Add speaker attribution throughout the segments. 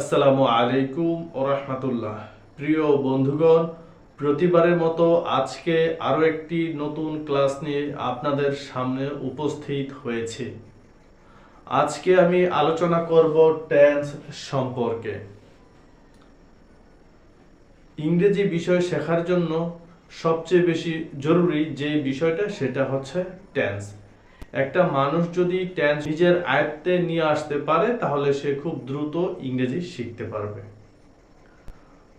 Speaker 1: আসসালামু আলাইকুম ও রহমতুল্লাহ। প্রিয় বন্ধুগণ, প্রতিবারের মতো আজকে আরও একটি নতুন ক্লাস নিয়ে আপনাদের সামনে উপস্থিত হয়েছি। আজকে আমি আলোচনা করব টেন্স সম্পর্কে। ইংরেজি বিষয় শেখার জন্য সবচেয়ে বেশি জরুরি যে বিষয়টা, সেটা হচ্ছে টেন্স একটা মানুষ যদি টেন্স নিজের আয়ত্তে নিয়ে আসতে পারে, তাহলে সে খুব দ্রুত ইংরেজি শিখতে পারবে।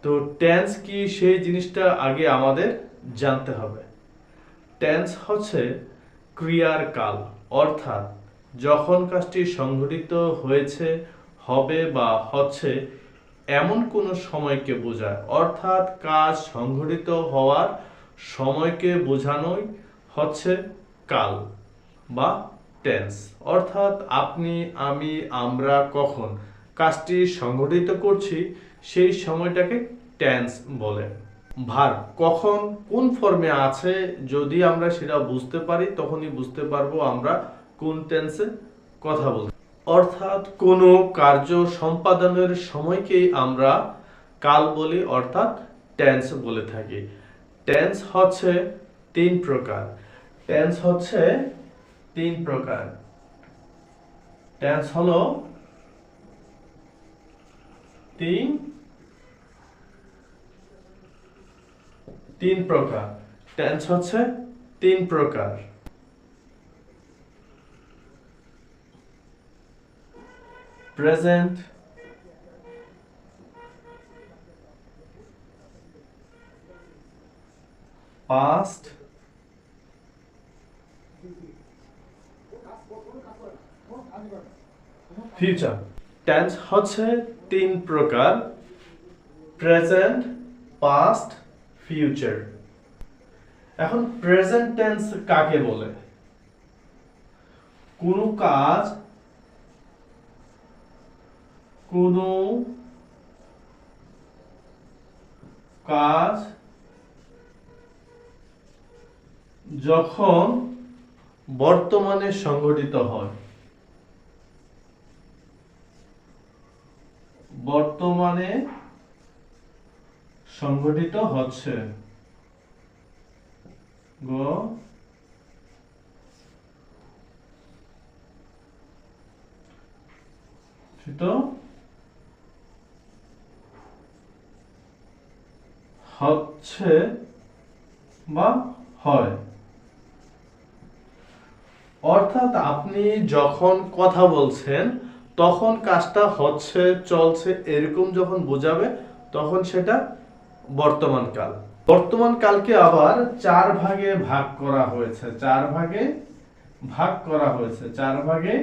Speaker 1: তো টেন্স কি সেই জিনিসটা আগে আমাদের জানতে হবে। টেন্স হচ্ছে ক্রিয়ার কাল অর্থাৎ যখন কাজটি সংঘটিত হয়েছে, হবে বা হচ্ছে, এমন কোনো সময়কে বোঝায়। অর্থাৎ কাজ সংঘটিত হওয়ার সময়কে বোঝানোই হচ্ছে কাল। বা টেন্স অর্থাৎ আপনি, আমি, আমরা কখন কাজটি সংঘটিত করছি, সেই সময়টাকে টেন্স বলে। ভার, কখন, কোন ফর্মে আছে, যদি আমরা সেটা বুঝতে পারি, তখনই বুঝতে পারব আমরা কোন টেন্সে কথা বলছি। অর্থাৎ কোনো কার্য সম্পাদনের সময়কেই আমরা কাল বলি, অর্থাৎ টেন্স বলে থাকি। টেন্স হচ্ছে তিন প্রকার। টেন্স হচ্ছে তিন প্রকার। টেন্স হলো তিন তিন প্রকার। টেন্স হচ্ছে তিন প্রকার। প্রেজেন্ট পাস্ট ফিউচার টেন্স হচ্ছে তিন প্রকার প্রেজেন্ট পাস্ট ফিউচার এখন প্রেজেন্ট টেন্স কাকে বলে? কোন কাজ কোন কাজ যখন বর্তমানে সংঘটিত হয়। বর্তমানে সংঘটিত হচ্ছে। গ। হচ্ছে বা হয়। অর্থাৎ আপনি যখন কথা বলছেন তখন কাজটা হচ্ছে, চলছে এরকম যখন বোঝাবে, তখন সেটা বর্তমান কাল। বর্তমান কালকে আবার চার ভাগে ভাগ করা হয়েছে, চার ভাগে ভাগ করা হয়েছে, চার ভাগে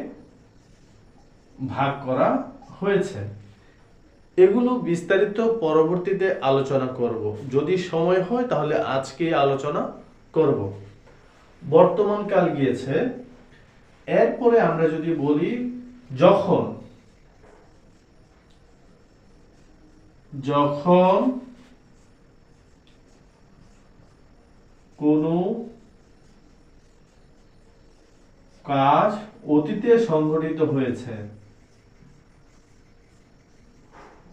Speaker 1: ভাগ করা হয়েছে। এগুলো বিস্তারিত পরবর্তীতে আলোচনা করব। যদি সময় হয় তাহলে আজকে আলোচনা করব। বর্তমান কাল গিয়েছে। এরপরে আমরা যদি বলি যখন যখন কোনো কাজ অতীতে সংঘটিত হয়েছে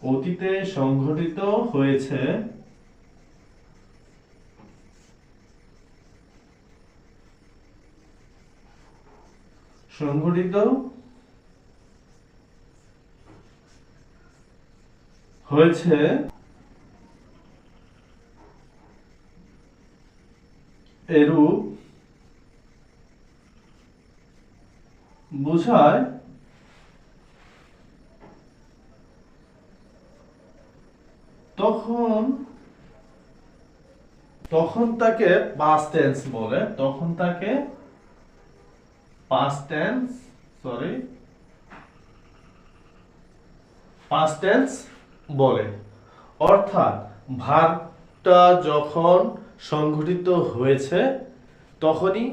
Speaker 1: অতীতে সংঘটিত হয়েছে সংঘটিত হয়েছে? এরূপ বোঝায় তখন তখন তাকে পাস্ট টেন্স বলে। তখন তাকে past tense sorry past tense বলে অর্থাৎ ভার্বটা যখন সংঘটিত হয়েছে, তখনই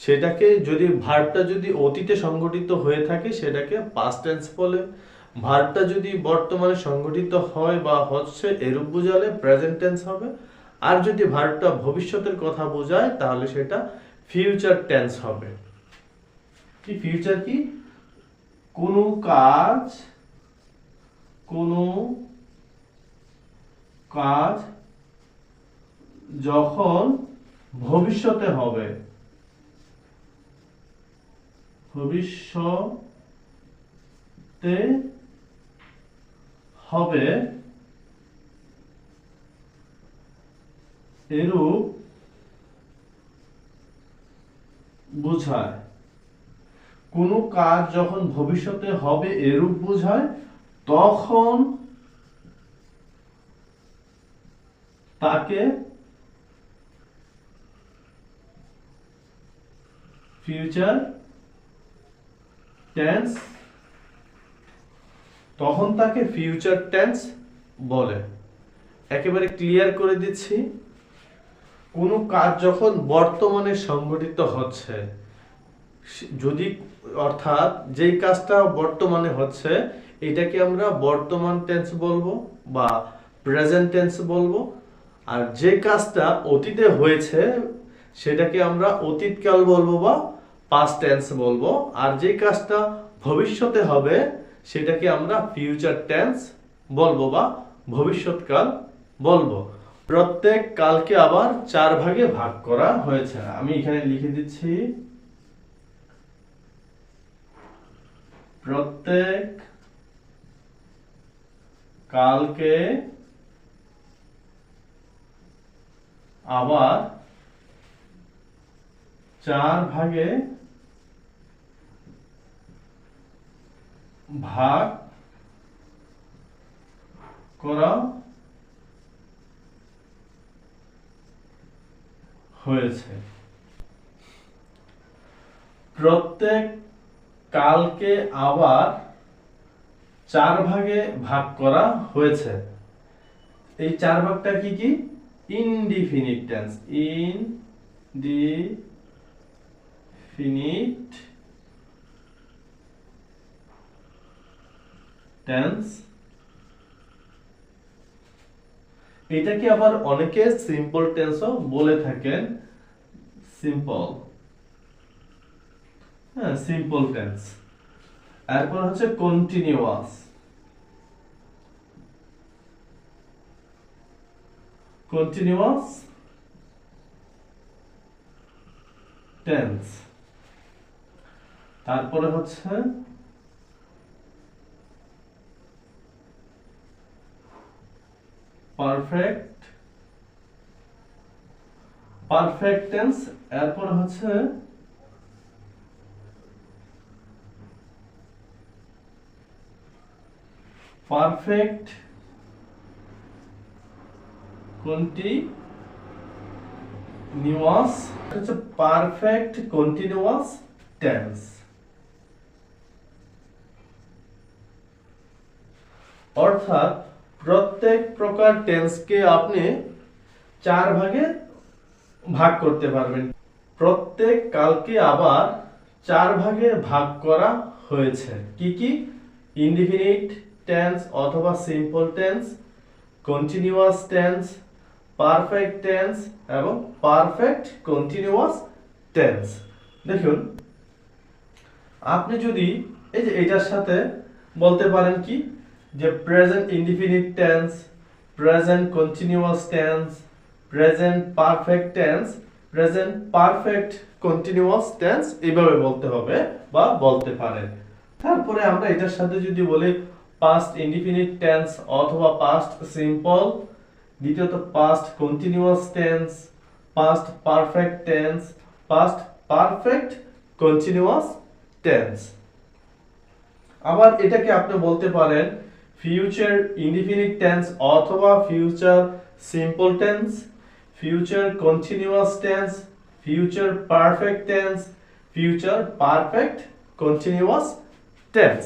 Speaker 1: সেটাকে যদি ভার্বটা যদি অতীতে সংঘটিত হয়ে থাকে, সেটাকে পাস্ট টেন্স বলে। ভার্বটা যদি বর্তমানে সংঘটিত হয় বা হচ্ছে, এরূপ বোঝালে প্রেজেন্ট টেন্স হবে। আর যদি ভার্বটা ভবিষ্যতের কথা বোঝায়, তাহলে সেটা ফিউচার টেন্স হবে। কি ফিউচার কি? কোনো কাজ কোনো কাজ যখন ভবিষ্যতে হবে। ভবিষ্যতে হবে এরূপ বোঝায়। কোনো কাজ যখন ভবিষ্যতে হবে এরূপ বোঝায় তখন তাকে ফিউচার টেন্স তখন তাকে ফিউচার টেন্স বলে। একেবারে ক্লিয়ার করে দিচ্ছি, কোনো কাজ যখন বর্তমানে সংঘটিত হচ্ছে, যদি অর্থাৎ যেই কাজটা বর্তমানে হচ্ছে এটাকে আমরা বর্তমান টেন্স বলব বা প্রেজেন্ট টেন্স বলব। আর যে কাজটা অতীতে হয়েছে, সেটাকে আমরা অতীতকাল বলব বা পাস্ট টেন্স বলব। আর যে কাজটা ভবিষ্যতে হবে, সেটাকে আমরা ফিউচার টেন্স বলব বা ভবিষ্যৎকাল বলব। প্রত্যেক কালকে আবার চার ভাগে ভাগ করা হয়েছে। আমি এখানে লিখে দিচ্ছি, প্রত্যেক কালকে আবার চার ভাগে ভাগ করা হয়েছে। প্রত্যেক কালকে আবার চার ভাগে ভাগ করা হয়েছে। এই চার ভাগটা কি কি? Indefinite tense indefinite tense এটাকে আবার অনেকে সিম্পল টেন্সও বলে থাকেন? সিম্পল হ্যাঁ সিম্পল টেন্স এরপর হচ্ছে কন্টিনিউয়াস কন্টিনিউয়াস টেন্স তারপরে হচ্ছে পারফেক্ট পারফেক্ট টেন্স এরপর হচ্ছে পারফেক্ট কোনটি নিউয়াস হচ্ছে পারফেক্ট কন্টিনিউয়াস টেন্স অর্থাৎ প্রত্যেক প্রকার টেন্সকে আপনি চার ভাগে ভাগ করতে পারবেন। প্রত্যেক কালকে আবার চার ভাগে ভাগ করা হয়েছে। কি কি? ইনডিফিনিট টেন্স অথবা simple tense continuous tense perfect tense এবং পারফেক্ট কন্টিনিউয়াস টেন্স দেখুন, আপনি যদি এই যে এটার সাথে বলতে পারেন কি, যে present indefinite tense present continuous tense present perfect tense present perfect continuous tense এইভাবে বলতে হবে বা বলতে পারেন। তারপরে আমরা এটার সাথে যদি বলি পাস্ট ইনডিফিনিট টেন্স অথবা পাস্ট সিম্পল দ্বিতীয়ত past continuous tense past perfect tense past perfect continuous tense আবার এটাকে আপনি বলতে পারেন ফিউচার ইনডিফিনিট টেন্স অথবা future simple tense future continuous tense future perfect tense future perfect continuous tense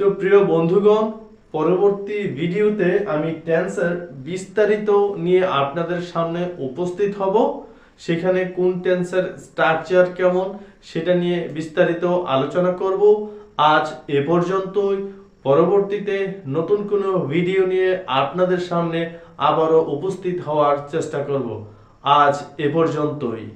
Speaker 1: তো প্রিয় বন্ধুগণ, পরবর্তী ভিডিওতে আমি টেন্সের বিস্তারিত নিয়ে আপনাদের সামনে উপস্থিত হব। সেখানে কোন টেন্সের স্ট্রাকচার কেমন, সেটা নিয়ে বিস্তারিত আলোচনা করব। আজ এ পর্যন্তই। পরবর্তীতে নতুন কোনো ভিডিও নিয়ে আপনাদের সামনে আবারও উপস্থিত হওয়ার চেষ্টা করব। আজ এ পর্যন্তই।